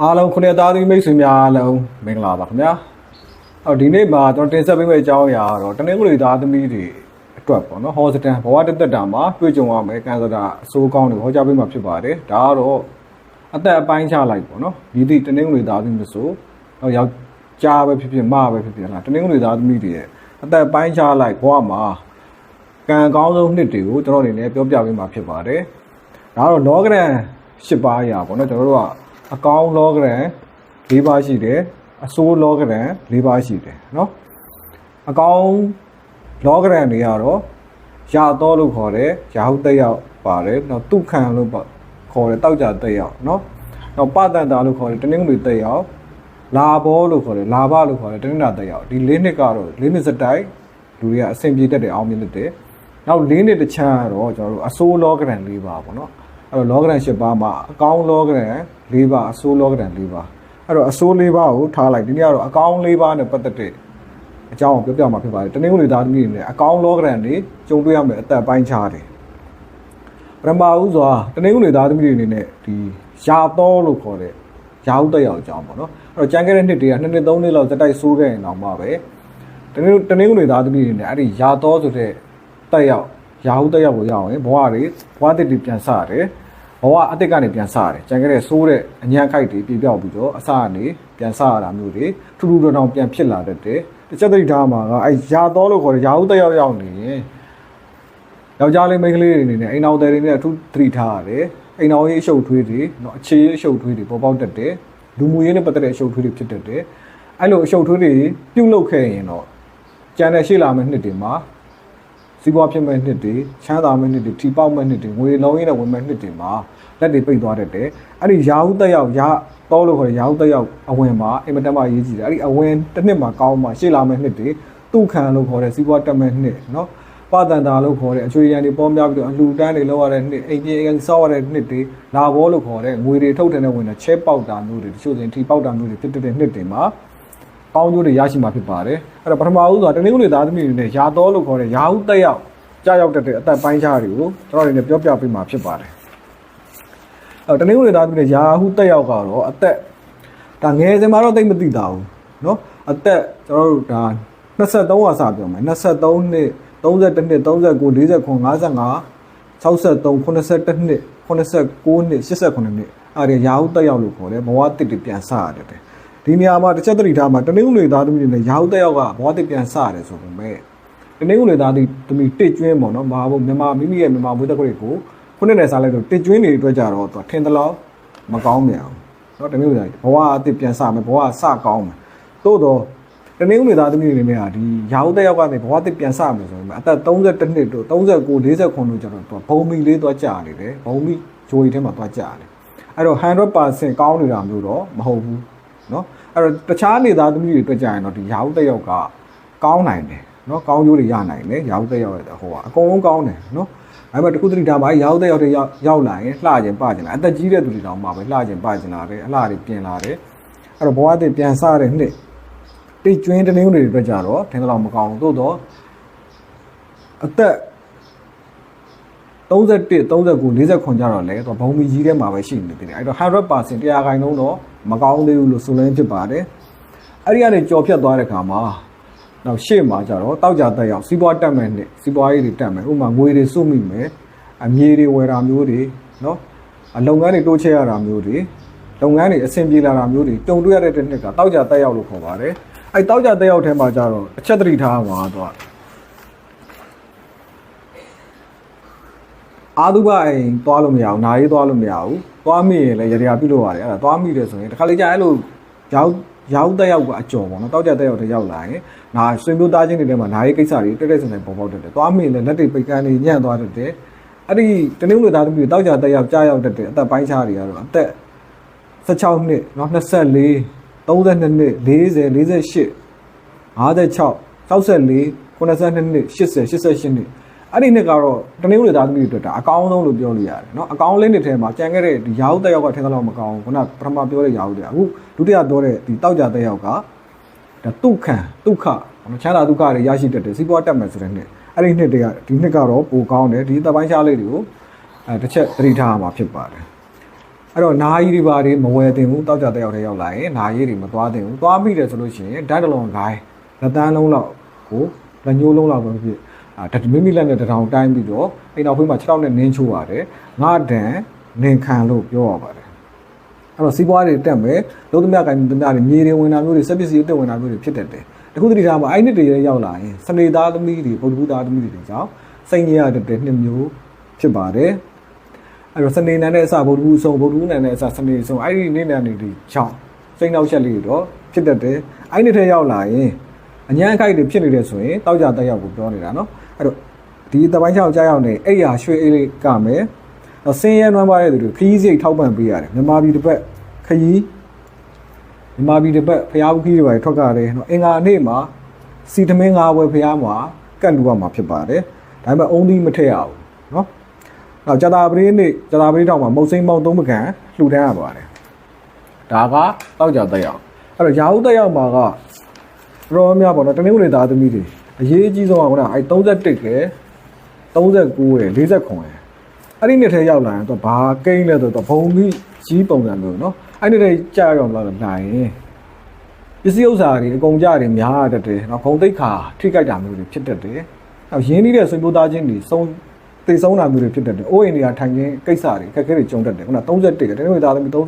အားလုံးခုနှစ်သားသမီးမိတ်ဆွေများအားလုံးမင်္ဂလာပါခင်ဗျာအော်ဒီနေ့မှာကျွန်တော်တင်ဆက်ပေးမယ့်အကြောင်းအရာကတော့တနင်္ဂနွေသားသမီးတွေအတွက်ပေါ့နော်ဟောစတန်ဘဝတက်တက်တာမှာတွေ့ကြုံရမယ်ကန်ဆာတာအဆိုးကောင်းတွေဟောကြားပေးမှာဖြစ်ပါတယ်ဒါကတော့အသက်အပိုင်းခြားလိုက်ပေါ့နော်ဒီဒီတနင်္ဂနွေသားသမီးမျိုးဆိုတော့ယောက်ျားပဲဖြစ်ဖြစ်မပဲဖြစ်ဖြစ်လားတနင်္ဂနွေသားသမီးတွေရဲ့အသက်အပိုင်းခြားလိုက်ဘဝမှာကံအကောင်းဆုံးနှစ်တွေကိုကျွန်တော်အနေနဲ့ပြောပြပေးမှာဖြစ်ပါတယ်ဒါကတော့လောကရန်၈ပါးအရာပေါ့နော်ကျွန်တော်တို့က အကောင်းလောကရန်၄ပါးရှိတယ်အဆိုးလောကရန်၄ပါးရှိတယ်နော်အကောင်းလောကရန်တွေကတော့ရာတော်လို့ခေါ်တယ်ရာဟုတက်ရောက်ပါတယ်နောက်တုခံလို့ပေါ့ခေါ်တယ်တောက်ကြတက်ရောက်နော်နောက်ပတန်တာလို့ခေါ်တယ်တနင်္ဂနွေတက်ရောက်လာဘောလို့ခေါ်တယ်လာဘလို့ခေါ်တယ်တနင်္လာတက်ရောက်ဒီ၄နှစ်ကတော့၄နှစ်စတိုက်လူတွေကအဆင်ပြေတတ်တယ်အောင်မြင်တတ်တယ်နောက်၄နှစ်တစ်ချမ်းကတော့ကျွန်တော်တို့အဆိုးလောကရန်၄ပါးပေါ့နော်အဲ့တော့လော ကရန်၈ပါးမှာအကောင်းလောကရန်၄ပါးအဆိုးလောကရန်၄ပါးအဲ့တော့အဆိုး၄ပါးကိုထားလိုက်ဒီနေ့ကတော့အကောင်း၄ပါးနဲ့ပတ်သက်တဲ့အကြောင်းကိုပြောပြမှာဖြစ်ပါတယ်တနင်္ဂနွေသားသမီးတွေနဲ့အကောင်းလောကရန်တွေကြုံတွေ့ရမယ်အသက်ပိုင်းခြားတယ်ပရမဦးစွာတနင်္ဂနွေသားသမီးတွေအနေနဲ့ဒီရာတော်လို့ခေါ်တဲ့ရာဟုတက်ရောက်အကြောင်းပေါ့နော်အဲ့တော့ကြံခဲ့တဲ့နှစ်တွေကနှစ်နှစ်သုံးနှစ်လောက်စတိုက်ဆိုးခဲ့ရင်တော့မှပဲတနင်္တနင်္ဂနွေသားသမီးတွေနဲ့အဲ့ဒီရာတော်ဆိုတဲ့တက်ရောက်ရာဟုတက်ရောက်ကိုရောက်ရင်ဘဝတွေဘဝတစ်တွေပြန်စရတယ် ဘဝအတိတ်ကနေပြန်ဆရတယ်ကြံခဲ့တဲ့ဆိုးတဲ့အညံ့ခိုက်တွေပြပြောက်ပြီးတော့အစကနေပြန်ဆရတာမျိုးတွေထူးထူးတောင်ပြန်ဖြစ်လာတတ်တယ်တစ်ချက်တည်းဓာတ်မှာကအဲရာတော်လို့ခေါ်တဲ့ရာဟုတယောက်ယောက်နေရင်ယောက်ျားလေးမိန်းကလေးတွေအနေနဲ့အိမ်တော်တွေနေအထူးသတိထားရတယ်အိမ်တော်ရေးအရှုပ်ထွေးတွေနော်အခြေရေးအရှုပ်ထွေးတွေပေါ်ပေါက်တတ်တယ်လူမှုရေးနဲ့ပတ်သက်တဲ့အရှုပ်ထွေးတွေဖြစ်တတ်တယ်အဲ့လိုအရှုပ်ထွေးတွေပြုတ်လုခဲ့ရင်တော့ကြံတဲ့ရှေ့လာမယ့်နှစ်တွေမှာ စီးပွားဖြစ်မဲ့နှစ်တွေချမ်းသာမဲ့နှစ်တွေထိပေါက်မဲ့နှစ်တွေငွေလုံးရင်းနဲ့ဝင်မဲ့နှစ်တွေမှာလက်တွေပိတ်သွားတတ်တယ်အဲ့ဒီရာဟုတက်ရောက်ရာတော့လို့ခေါ်တဲ့ရာဟုတက်ရောက်အဝင်မှာအင်မတန်မှအရေးကြီးတယ်အဲ့ဒီအဝင်တစ်နှစ်မှာကောင်းမှရှေ့လာမဲ့နှစ်တွေတုခံလို့ခေါ်တဲ့စီးပွားတက်မဲ့နှစ်နော်ပတန်တာလို့ခေါ်တဲ့အချွေရန်တွေပေါင်းပြပြီးတော့အလှူတန်းတွေလောက်ရတဲ့နှစ်အိမ်ပြေအိမ်ဆောက်ရတဲ့နှစ်တွေလာဘောလို့ခေါ်တဲ့ငွေတွေထုတ်တဲ့နဲ့ဝင်တဲ့ချဲပေါက်တာမျိုးတွေတချို့စဉ်ထိပေါက်တာမျိုးတွေဖြစ်တဲ့နှစ်တွေမှာ ကောင်းကျိုးတွေရရှိမှာဖြစ်ပါတယ်အဲ့တော့ပထမဦးဆိုတာတနင်္ဂနွေသားသမီးတွေနဲ့ရာတော်လို့ခေါ်တဲ့ရာဟုတက်ရောက်ကြားရောက်တဲ့အသက်ပိုင်းခြားတွေကိုကျွန်တော်တို့လည်းပြောပြပေးမှာဖြစ်ပါတယ်အဲ့တော့တနင်္ဂနွေသားသမီးတွေရာဟုတက်ရောက်ကတော့အသက်ဒါငယ်စဉ်မှာတော့သိမမသိတာဘူးเนาะအသက်ကျွန်တော်တို့ဒါ23ဟာစပြောမယ်23နှစ်32နှစ်39 49 55 63 82နှစ်89နှစ်89နှစ်အဲ့ဒီရာဟုတက်ရောက်လို့ခေါ်တယ်ဘဝတစ်တွေပြန်စရတယ်တဲ့ ဒီနေရာမှာတစ်ချက်တတိထားမှာတနင်္ဂနွေသားသမီးတွေနဲ့ရာဟုတက်ရောက်ကဘဝတစ်ပြန်ဆရတယ်ဆိုပေမဲ့တနင်္ဂနွေသားသမီးတစ်ကျွင်းပေါ့နော်မဟာဘုမြန်မာမိမိရဲ့မြန်မာဘုဒ္ဓဂရိကိုခုနှစ်နဲ့စားလိုက်တော့တစ်ကျွင်းတွေအတွက်ကြတော့သူထင်သလောက်မကောင်းမြန်အောင်နော်တနင်္ဂနွေသားဘဝအတစ်ပြန်ဆမယ်ဘဝဆကောင်းမယ်သို့တော့တနင်္ဂနွေသားသမီးတွေနေမှာဒီရာဟုတက်ရောက်ကနေဘဝတစ်ပြန်ဆမယ်ဆိုပေမဲ့အသက်32နှစ်တို့39 40တို့ကျတော့သူဘုံမီလေးသွားကြာနေတယ်ဘုံမီဂျိုရီထဲမှာသွားကြာနေတယ်အဲ့တော့100%ကောင်းနေတာမျိုးတော့မဟုတ်ဘူး နော်အဲ့တော့တခြားနေသားသမီးတွေတွေ့ကြရင်တော့ဒီရာဟုတက်ရောက်ကကောင်းနိုင်တယ်နော်ကောင်းကျိုးတွေရနိုင်တယ်ရာဟုတက်ရောက်ရဲ့ဟိုကအကုန်လုံးကောင်းတယ်နော်အဲ့မှာတခုတတိဒါပါရာဟုတက်ရောက်တဲ့ရောက်လာရင်လှခြင်းပခြင်းလာအသက်ကြီးတဲ့သူတွေတောင်မှပဲလှခြင်းပခြင်းလာတယ်အလှတွေပြင်လာတယ်အဲ့တော့ဘဝတည်းပြန်စားတဲ့နှစ်တိတ်ကျွင်းတင်းတွေတွေ့ကြတော့ထင်သလောက်မကောင်းဘူးသို့တော့အသက် 31 39 40ခွန်ကြတော့လေတော့ဘုံမီကြီးထဲမှာပဲရှိနေတယ်အဲ့တော့100%တရားခိုင်နှုန်းတော့မကောင်းသေးဘူးလို့ဆိုလည်းဖြစ်ပါတယ်အဲ့ဒီကနေကြော်ဖြတ်သွားတဲ့ခါမှာနောက်ရှေ့မှာကြတော့တောက်ကြတက်ရောက်စီးပွားတက်မယ်နဲ့စီးပွားရေးတွေတက်မယ်ဥပမာငွေတွေစုမိမယ်အမြေတွေဝယ်တာမျိုးတွေနော်အလုပ်ငန်းတွေတိုးချဲ့ရတာမျိုးတွေလုပ်ငန်းတွေအဆင်ပြေလာတာမျိုးတွေတုံတွေ့ရတဲ့တစ်နှစ်ကတောက်ကြတက်ရောက်လို့ခေါ်ပါတယ်အဲ့တောက်ကြတက်ရောက်ထဲမှာကြတော့အချက်တတိထားမှာတော့ အာသုဘအိမ်သွားလို့မရဘူးနာရေးသွားလို့မရဘူးသွားမိရင်လည်းရတရားပြုလို့ရတယ်အဲ့ဒါသွားမိတယ်ဆိုရင်တခါလေကြာအဲ့လိုရောက်ရောက်တက်ရောက်ကအကျော်ပေါ့နော်တောက်ကြတက်ရောက်တဲ့ရောက်လာရင်နာဆွေမျိုးသားချင်းတွေထဲမှာနာရေးကိစ္စတွေတက်တက်ဆန်ဆန်ပေါ်ပေါက်တတ်တယ်သွားမိရင်လည်းလက်တွေပိတ်ကန်းတွေညံ့သွားတတ်တယ်အဲ့ဒီတနင်္ဂနွေသားသမီးတွေတောက်ကြတက်ရောက်ကြားရောက်တတ်တယ်အသက်ပိုင်းခြားတွေကတော့အသက်16နှစ်နော်24 32နှစ်40 48 56 64 82နှစ်80 88နှစ် အဲ့ဒီနှစ်ကတော့တနင်္ဂနွေသားသမီးတွေအတွက်ဒါအကောင်းဆုံးလို့ပြောလို့ရတယ်เนาะအကောင်းလေးနှစ်ထဲမှာကြံခဲ့တဲ့ဒီရာဟုတက်ရောက်ကထင်သလောက်မကောင်းဘူးခုနပထမပြောတဲ့ရာဟုတက်အခုဒုတိယပြောတဲ့ဒီတောက်ကြတက်ရောက်ကဒါဒုက္ခံဒုက္ခချမ်းသာဒုက္ခတွေရရှိတတ်တယ်စီးပွားတက်မယ်ဆိုတဲ့နှစ်အဲ့ဒီနှစ်တွေကဒီနှစ်ကတော့ပိုကောင်းတယ်ဒီသက်ပိုင်းရှားလေးတွေကိုအဲတစ်ချက်သတိထားရမှာဖြစ်ပါတယ် အဲ့တော့နာယီတွေပါတွေမဝယ်တင်ဘူးတောက်ကြတဲ့ရောက်တဲ့ရောက်လာရင်နာယီတွေမသွားတင်ဘူးသွားမိတယ်ဆိုလို့ရှိရင်ဓာတ်တလွန်ဂိုင်းလက်တန်းလုံးလောက်ကိုလက်ညှိုးလုံးလောက်ပဲဖြစ်အာဓာတ် မိမိလက်နဲ့တထောင်တိုင်းပြီးတော့အိမ်နောက်ဖေးမှာ6တောက်နဲ့နင်းချိုးပါတယ်ငါတန်နင်ခံလို့ပြောရပါတယ်အဲ့တော့စီးပွားတွေတက်မယ်လုံးသမျှကိုင်းသမျှတွေမြေတွေဝင်တာမျိုးတွေစက်ပစ္စည်းတွေဝင်တာမျိုးတွေဖြစ်တတ်တယ်တခုတတိထားမှာအဲ့နှစ်တွေရောက်လာရင်စနေသားသမီးတွေဗုဒ္ဓဘုသားသမီးတွေကြောင့်စိတ်ညစ်ရတဲ့နှစ်မျိုးဖြစ်ပါတယ်အဲ့တော့စနေနန်းနဲ့အစဗုဒ္ဓဘူးဆုံးဗုဒ္ဓဘူးနန်းနဲ့အစစနေဆုံးအဲ့ဒီနေ့နန်းတွေချောင်းစိတ်နောက်ချက်လေးတော့ဖြစ်တတ်တယ်အဲ့ဒီထဲရောက်လာရင်အញ្ញမ်းအခိုက်တွေဖြစ်နေတယ်ဆိုရင်တောက်ကြတက်ရောက်ကိုပြောနေတာနော် အဲ့တော့ဒီတပိုင်းချောင်းကြားရောက်နေအဲ့ရရွှေအေးလေးကမယ်တော့ဆင်းရဲနွမ်းပါတဲ့သူတွေခရီးစိတ်ထောက်ပံ့ပေးရတယ်မြန်မာပြည်တစ်ပတ်ခရီးမြန်မာပြည်တစ်ပတ်ဖျားဘူးခီးတွေပါထွက်ကြတယ်နော်အင်္ဂါနေ့မှာစီသမင်းငါးဘွယ်ဖျားမှာကတ်လူရမှာဖြစ်ပါတယ်ဒါပေမဲ့အုံးသီးမထည့်ရဘူးနော်နောက်ဂျာတာပရိနေ့ဂျာတာပရိတောင်မှာမုတ်စိမ်းပေါင်းသုံးပကံလှူဒန်းရပါတယ်ဒါကတောက်ကြတက်ရောက်အဲ့တော့ရာဟုတက်ရောက်မှာကရောများပေါ့နော်တနင်္ဂနွေသားသမီးတွေ အရေးကြီးဆုံးကခုနအဲ31လေ39လေ49လေအဲ့ဒီနှစ်ထဲရောက်လာရင်သူဘာကိန်းလဲဆိုတော့ဘုံကြီးကြီးပုံစံမျိုးနော်အဲ့ဒီထဲကြာရောက်လာတော့နိုင်ရင်ပစ္စည်းဥစ္စာတွေအကုန်ကြတွေများတတ်တယ်နော်ဘုံသိက္ခာထိခိုက်တာမျိုးတွေဖြစ်တတ်တယ်နောက်ရင်းနှီးတဲ့ဆွေမျိုးသားချင်းတွေစုံတိတ်ဆုံးတာမျိုးတွေဖြစ်တတ်တယ်အိုးအိမ်တွေကထိုင်ခြင်းကိစ္စတွေအခက်အခဲတွေကြုံတတ်တယ်ခုန31ကတနင်္ဂနွေသားသမီး31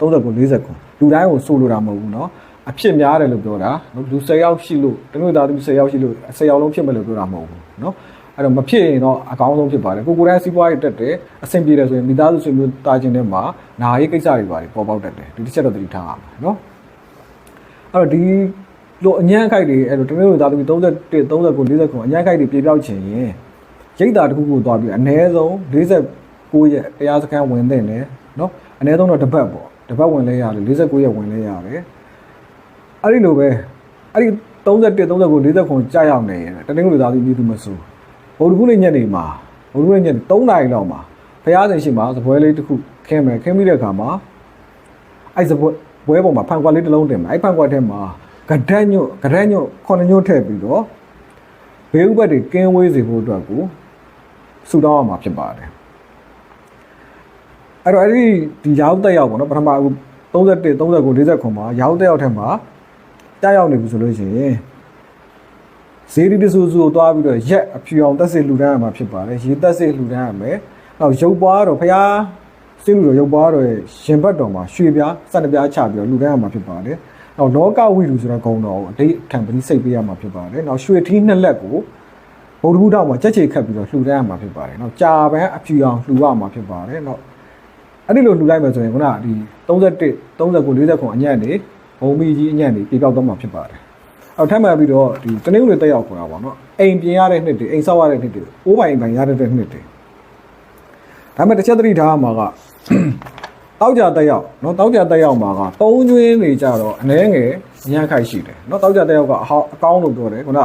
39 49လူတိုင်းကိုဆိုလိုတာမဟုတ်ဘူးနော် အဖြစ်များတယ်လို့ပြောတာနော်လူ10ယောက်ရှိလို့တနေ့သားသမီး10ယောက်ရှိလို့10ယောက်လုံးဖြစ်မယ်လို့ပြောတာမဟုတ်ဘူးเนาะအဲ့တော့မဖြစ်ရင်တော့အကောင်းဆုံးဖြစ်ပါတယ်ကိုကိုယ်တိုင်စီးပွားရေးတက်တယ်အဆင်ပြေတယ်ဆိုရင်မိသားစုဆွေမျိုးတာချင်းထဲမှာနာရေးကိစ္စတွေပါတယ်ပေါ်ပေါက်တတ်တယ်ဒီတစ်ချက်တော့သတိထားရမယ်เนาะအဲ့တော့ဒီလိုအញ្ញမ်းခိုက်တွေအဲ့လိုတနေ့သားသမီး31 39 40အញ្ញမ်းခိုက်တွေပြေပြောက်ချင်ရင် ရိတ်တာတစ်ခုခုသွားပြီးအနည်းဆုံး49ရက်တရားစခန်းဝင်တဲ့တယ်နော်အနည်းဆုံးတော့တစ်ပတ်ပေါ့တစ်ပတ်ဝင်လဲရတယ်49ရက်ဝင်လဲရတယ် အဲ့ဒီလိုပဲအဲ့ဒီ31 39 40ခွန်ကြာရောက်နေရင်တနင်္ဂနွေသားသူပြည်သူမဆိုးဗုဒ္ဓဘူးနေ့ညနေမှာဗုဒ္ဓဘူးနေ့ညနေ3နာရီလောက်မှာဖရားစင်ရှိမှာစပွဲလေးတစ်ခုခင်းမယ်ခင်းပြီးတဲ့အခါမှာအဲ့စပွဲပွဲပေါ်မှာဖန်ကွက်လေးတစ်လုံးတင်မယ်အဲ့ဖန်ကွက်ထဲမှာကဒက်ညွတ်ကဒက်ညွတ်ခုနှစ်ညွတ်ထည့်ပြီးတော့ဘေးဥပတ်တွေကင်းဝေးစေဖို့အတွက်ကိုဆူတောင်းရမှာဖြစ်ပါတယ်အဲ့တော့အဲ့ဒီဒီရောက်တက်ရောက်ပေါ့နော်ပထမအခု31 39 40ခွန်မှာရောက်တက်ရောက်ထက်မှာ တက်ရောက်နေပြီဆိုလို့ရှိရင်ဈေးဒီပစိုးစိုးသွားပြီးတော့ရက်အဖြူအောင်တက်စစ်လှူဒန်းရမှာဖြစ်ပါတယ်ရေတက်စစ်လှူဒန်းရမယ်နောက်ရုပ်ပွားတော့ဖျားစင်းလူတော်ရုပ်ပွားတော့ရှင်ဘတ်တော်မှာရွှေပြားစက်တပြားချပြီးတော့လှူဒန်းရမှာဖြစ်ပါတယ်နောက်လောကဝိလူဆိုတဲ့ဂုံတော်ကိုအတိတ်ခံပတိစိတ်ပေးရမှာဖြစ်ပါတယ်နောက်ရွှေထီးနှစ်လက်ကိုဗုဒ္ဓဘုဒ္ဓမှာကြက်ချေခတ်ပြီးတော့လှူဒန်းရမှာဖြစ်ပါတယ်နောက်ကြာပန်းအဖြူအောင်လှူရမှာဖြစ်ပါတယ်နောက်အဲ့ဒီလိုလှူလိုက်မယ်ဆိုရင်ခုနဒီ31 39 40ခုအညံ့နေ ဘုံမိကြီးအညံ့တွေပြေကောက်သွားမှာဖြစ်ပါတယ်အောက်ထပ်မှပြီးတော့ဒီတနင်္ဂနွေတက်ရောက်ခေါ်တာပေါ့နော်အိမ်ပြင်ရတဲ့နှစ်တွေအိမ်ဆောက်ရတဲ့နှစ်တွေအိုးပိုင်ပိုင်ရတဲ့နှစ်တွေဒါပေမဲ့တစ်ချက်သတိထားမှာကတောက်ကြတက်ရောက်နော်တောက်ကြတက်ရောက်မှာကသုံးကျွင်းတွေကြတော့အနည်းငယ်ညံ့ခိုက်ရှိတယ်နော်တောက်ကြတက်ရောက်ကအဟောင်းအကောင်းလို့ပြောတယ်ခုန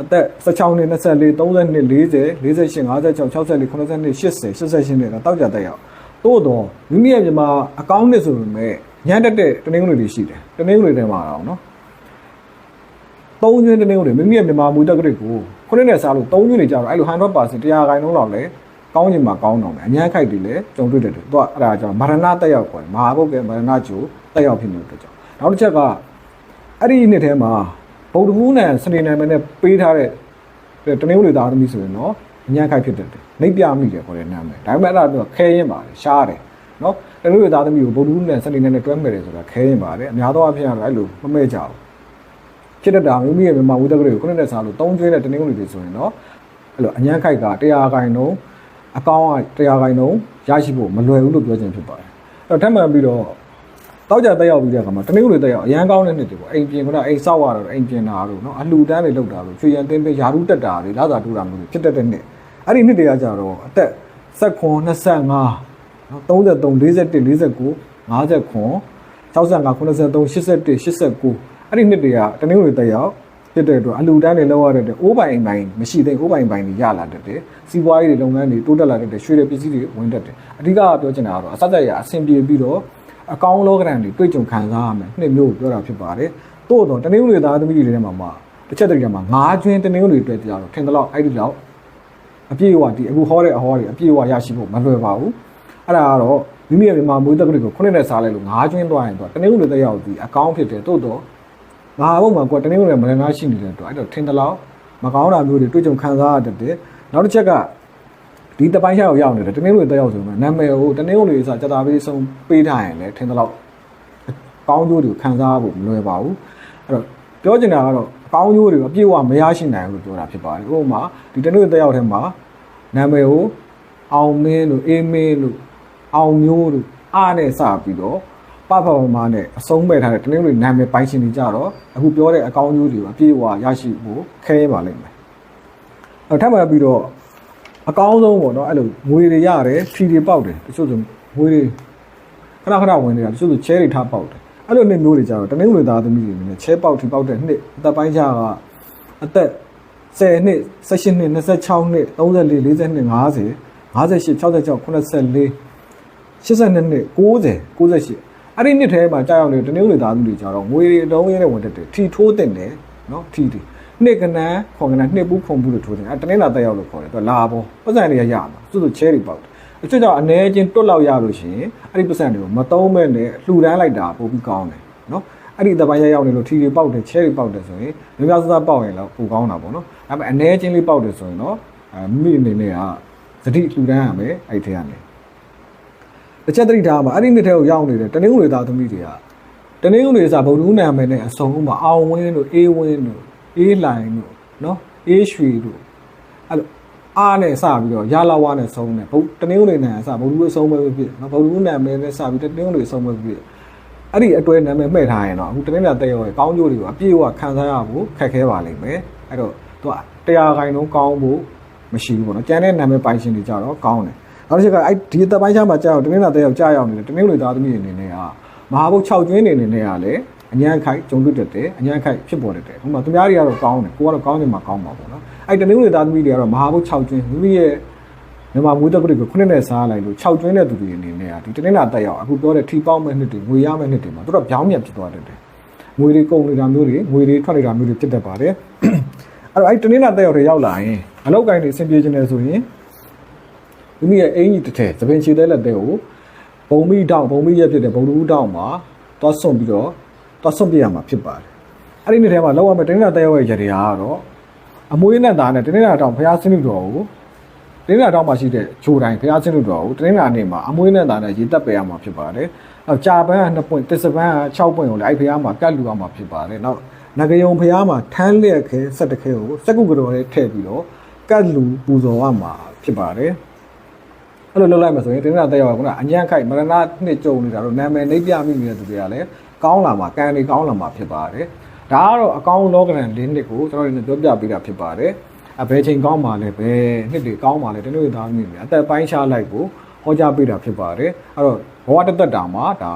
အသက်16နှစ်24 30နှစ်40 48 56 64 82 80 88နဲ့တောက်ကြတက်ရောက်သို့တော့မိမိရဲ့မြန်မာအကောင်းနှစ်ဆိုပေမဲ့ ညံ့တက်တဲ့တနင်္ဂနွေတွေရှိတယ်တနင်္ဂနွေတွေမှာတော့နော်သုံးညွှန်းတနင်္ဂနွေမိမိရဲ့မြန်မာမူတက်ကြိတ်ကိုခုနှစ်နဲ့စားလို့သုံးညွှန်းနေကြတော့အဲ့လို100%တရားခိုင်နှုန်းလောက်လဲကောင်းခြင်းမှာကောင်းတော့မယ်အများခိုက်တွေလည်းကြုံတွေ့တယ်သူကအဲ့ဒါကြောင့်မရဏတက်ရောက်ခေါ်တယ်မဟာဘုတ်ကမရဏကျိုးတက်ရောက်ဖြစ်နေတဲ့ကြောင့်နောက်တစ်ချက်ကအဲ့ဒီနှစ်ထဲမှာဗုဒ္ဓဘူးနဲ့စနေနံမနဲ့ပေးထားတဲ့တနင်္ဂနွေသားသမီးဆိုရင်တော့အများခိုက်ဖြစ်တယ်နှိပ်ပြမိတယ်ခေါ်တဲ့နာမည်ဒါပေမဲ့အဲ့ဒါကခဲရင်ပါတယ်ရှားတယ်နော် တနင်္ဂနွေသားသမီးကိုဗုဒ္ဓဘူးနဲ့စနေနယ်နဲ့တွဲမဲ့တယ်ဆိုတာခဲရင်ပါတယ်အများသောအားဖြင့်ကတော့အဲ့လိုမမဲ့ကြဘူးဖြစ်တတ်တာမိမိရဲ့မြန်မာဝိတ္တကလေးကိုခုနှစ်နဲ့စားလို့သုံးကျွေးတဲ့တနင်္ဂနွေတွေဆိုရင်တော့အဲ့လိုအញ្ញမ်းခိုက်ကတရားခိုင်နှုံးအကောင့်ကတရားခိုင်နှုံးရရှိဖို့မလွယ်ဘူးလို့ပြောချင်ဖြစ်ပါတယ်အဲ့တော့ထပ်မံပြီးတော့တောက်ကြတက်ရောက်ပြီးတဲ့အခါမှာတနင်္ဂနွေတက်ရောက်အရန်ကောင်းတဲ့နှစ်တွေပေါ့အိမ်ပြင်ကအိမ်ဆောက်ရတော့အိမ်ပြင်တာတို့နော်အလှူဒန်းတွေလုပ်တာတို့ချွေရန်တင်းတင်းယာရုတက်တာတွေလာသာတူတာမျိုးတွေဖြစ်တတ်တဲ့နှစ်အဲ့ဒီနှစ်တွေကကြတော့အသက်16 25 နော်33 41 49 50 65 83 81 89အဲ့ဒီနှစ်တွေကတနင်္ဂနွေတက်ရောက်ဖြစ်တဲ့အတွက်အလူတန်းတွေလောက်ရတဲ့အတွက်အိုးပိုင်အိမ်ပိုင်မရှိတဲ့အိုးပိုင်ပိုင်တွေရလာတတ်တယ်စီးပွားရေးတွေလုပ်ငန်းတွေတိုးတက်လာတတ်တယ်ရွှေတွေပစ္စည်းတွေဝင်တတ်တယ်အဓိကပြောချင်တာကတော့အစစရအဆင်ပြေပြီးတော့အကောင်းလောကရန်တွေတွေ့ကြုံခံစားရမယ်နှစ်မျိုးကိုပြောတာဖြစ်ပါတယ်တို့တော့တနင်္ဂနွေသားသမီးတွေထဲမှာမှာတစ်ချက်တည်းကမှာငါးကျွင်းတနင်္ဂနွေအတွက်ကြတော့ထင်တယ်လို့အဲ့ဒီလောက်အပြည့်အဝဒီအခုဟောတဲ့အဟောတွေအပြည့်အဝရရှိဖို့မလွယ်ပါဘူး အဲ့ဒါကတော့မမိမိရဲ့မြန်မာမွေးတက္ကသိုလ်ကိုခုနှစ်နဲ့စားလိုက်လို့ငါးကျွင်းသွားရင်တော့တနင်္ဂနွေတက်ရောက်ဒီအကောင့်ဖြစ်တယ်တိုးတော့ငါဘုံမှာကွာတနင်္ဂနွေမရနာရှိနေတဲ့တော့အဲ့တော့ထင်တယ်လို့မကောင်းတာမျိုးတွေတွေ့ကြုံခံစားရတတ်တယ်နောက်တစ်ချက်ကဒီတပိုင်းရောက်ရောက်နေတယ်တနင်္ဂနွေတက်ရောက်ဆိုမှနာမည်ကိုတနင်္ဂနွေစားကြတာပေးဆုံးပေးထားရင်လည်းထင်တယ်လို့ကောင်းကျိုးတွေကိုခံစားဖို့မလွယ်ပါဘူးအဲ့တော့ပြောချင်တာကတော့အကောင်းကျိုးတွေကိုအပြည့်အဝမရရှိနိုင်ဘူးလို့ပြောတာဖြစ်ပါတယ်ဥပမာဒီတနင်္ဂနွေတက်ရောက်ထဲမှာနာမည်ကိုအောင်မင်းလို့အေးမင်းလို့ အောင်မျိုးတို့အားနဲ့စပြီးတော့ပပပမာနဲ့အဆုံးမဲ့ထားတဲ့တနင်္ဂနွေနာမည်ပိုင်ရှင်တွေကြတော့အခုပြောတဲ့အကောင်းမျိုးတွေကိုအပြည့်အဝရရှိဖို့ခဲရပါလိမ့်မယ်။နောက်ထပ်မှပြီးတော့အကောင်းဆုံးပေါ့နော်အဲ့လိုငွေတွေရတယ်ထီတွေပေါက်တယ်တချို့ဆိုငွေတွေခဏခဏဝင်နေတာတချို့ဆိုချဲတွေထားပေါက်တယ်အဲ့လိုနှစ်မျိုးတွေကြတော့တနင်္ဂနွေသားသမီးတွေနဲ့ချဲပေါက်ထီပေါက်တဲ့နှစ်အသက်ပိုင်းခြားကအသက်10နှစ်18နှစ်26နှစ်34 42 50 58 66 84 82နှစ်90 98အဲ့ဒီနှစ်ထဲမှာကြာရောက်နေတနင်္ဂနွေသားသမီးတွေကြတော့ငွေတွေအတုံးရင်းနဲ့ဝင်တက်တယ်ထီထိုးတင်တယ်နော်ထီတွေနှစ်ကနန်းခေါ်ကနန်းနှစ်ပူးခုံပူးလို့ထိုးတယ်အဲ့တနင်္လာတက်ရောက်လို့ခေါ်တယ်သူကလာပေါ်ပတ်စံတွေကရမှာသူတို့ချဲတွေပေါက်တယ်အချွတ်ကြောင့်အနေချင်းတွတ်လောက်ရလို့ရှိရင်အဲ့ဒီပတ်စံတွေကိုမတုံးမဲ့နဲ့လှူဒန်းလိုက်တာပိုပြီးကောင်းတယ်နော်အဲ့ဒီတပိုင်းရရောက်နေလို့ထီတွေပေါက်တယ်ချဲတွေပေါက်တယ်ဆိုရင်များများစားစားပေါက်ရင်တော့ပိုကောင်းတာပေါ့နော်အဲ့မဲ့အနေချင်းလေးပေါက်တယ်ဆိုရင်တော့အဲမိမိအနေနဲ့ကသတိလှူဒန်းရမယ်အဲ့ဒီထဲကနေ တစ်ချက်သတိထားပါအဲ့ဒီနှစ်ထဲကိုရောက်နေတဲ့တနင်္ဂနွေသားသမီးတွေကတနင်္ဂနွေစာဗုဒ္ဓဦးနာမည်နဲ့အစုံမှာအောင်ဝင်းတို့အေးဝင်းတို့အေးလိုင်တို့နော်အေးရွှေတို့အဲ့လိုအားနဲ့စပြီးတော့ရလာဝါနဲ့ဆုံးတယ်ဘုတနင်္ဂနွေနာအစဗုဒ္ဓဦးအဆုံးပဲဖြစ်နော်ဗုဒ္ဓဦးနာမည်နဲ့စပြီးတနင်္ဂနွေအဆုံးပဲဖြစ်အဲ့ဒီအတွဲနာမည်မှဲ့ထားရင်တော့အခုတနင်္လာတက်ရောက်ရဲ့ကောင်းကျိုးတွေကိုအပြည့်အဝခံစားရဖို့ခက်ခဲပါလိမ့်မယ်အဲ့တော့သူကတရားခိုင်လုံးကောင်းဖို့မရှိဘူးပေါ့နော်ကျန်တဲ့နာမည်ပိုင်ရှင်တွေကြတော့ကောင်းတယ် နောက်တစ်ချက်ကအဲ့ဒီအသက်ပိုင်းခြားမှာကြာအောင်တနင်္လာတက်ရောက်ကြာရောက်နေတယ်တနင်္ဂနွေသားသမီးတွေအနေနဲ့ကမဟာဘုတ်6ကျွင်းနေနေနဲ့ကလည်းအញ្ញံခိုက်ဂျုံတွတ်တက်တယ်အញ្ញံခိုက်ဖြစ်ပေါ်တတ်တယ်ဟိုမှာသူများတွေကတော့ကောင်းတယ်ကိုကတော့ကောင်းတယ်မှာကောင်းပါပေါ့နော်အဲ့တနင်္ဂနွေသားသမီးတွေကတော့မဟာဘုတ်6ကျွင်းမိမိရဲ့မြန်မာမွေးတက်ကလေးကိုခုနှစ်နဲ့စားလိုက်လို့6ကျွင်းတဲ့သူတွေအနေနဲ့ကဒီတနင်္လာတက်ရောက်အခုပြောတဲ့ထီပေါက်မဲ့နှစ်တွေငွေရမဲ့နှစ်တွေမှာသူတို့ပြောင်းပြန်ဖြစ်သွားတတ်တယ်ငွေတွေကုန်နေတာမျိုးတွေငွေတွေထွက်နေတာမျိုးတွေဖြစ်တတ်ပါတယ်အဲ့တော့အဲ့တနင်္လာတက်ရောက်တွေရောက်လာရင်အလောက်ကိုင်းတွေအဆင်ပြေခြင်းလေဆိုရင် မိမိရဲ့အင်ကြီးတစ်ထည်သပင်ခြေသေးလက်တဲ့ကိုဘုံမိတောင်ဘုံမိရက်ဖြစ်တဲ့ဘုံလူဦးတောင်မှာသွားဆွန့်ပြီးတော့သွားဆွန့်ပြရမှာဖြစ်ပါတယ်အဲ့ဒီနေ့ထဲမှာလောက်ရမယ့်တင်းနာတဲရဲ့ရတဲ့ဟာကတော့အမွေးနဲ့သားနဲ့တင်းနာတောင်ဖျားစင်းလို့တော်ကိုတင်းနာတောင်မှာရှိတဲ့ဂျိုတိုင်းဖျားစင်းလို့တော်ကိုတင်းနာနေ့မှာအမွေးနဲ့သားနဲ့ရေတက်ပယ်ရမှာဖြစ်ပါတယ်နောက်ကြာပန်းက2ပွင့်တစ်စပန်းက6ပွင့်ကိုလည်းအဲ့ဖျားမှာကတ်လူရမှာဖြစ်ပါတယ်နောက်နဂယုံဖျားမှာထန်းလျက်ခဲ7ခဲကိုစက်ကုကတော်လေးထည့်ပြီးတော့ကတ်လူပူဇော်ရမှာဖြစ်ပါတယ် အဲ့လိုလုပ်လိုက်မှဆိုရင်တင်းနာတက်ရောက်ကကအញ្ញံခိုက်မရဏနှစ်ကြုံနေတာတော့နာမည်နှိပ်ပြမိနေတဲ့သူတွေကလည်းကောင်းလာမှာကံတွေကောင်းလာမှာဖြစ်ပါတယ်ဒါကတော့အကောင်းလောကရန်၄နှစ်ကိုကျွန်တော်တို့ပြောပြပေးတာဖြစ်ပါတယ်အဘယ်ချိန်ကောင်းပါလဲဘယ်နှစ်တွေကောင်းပါလဲတနေ့သားမျိုးတွေအသက်ပိုင်းခြားလိုက်ကိုဟောကြားပေးတာဖြစ်ပါတယ်အဲ့တော့ဘဝတစ်သက်တာမှာဒါ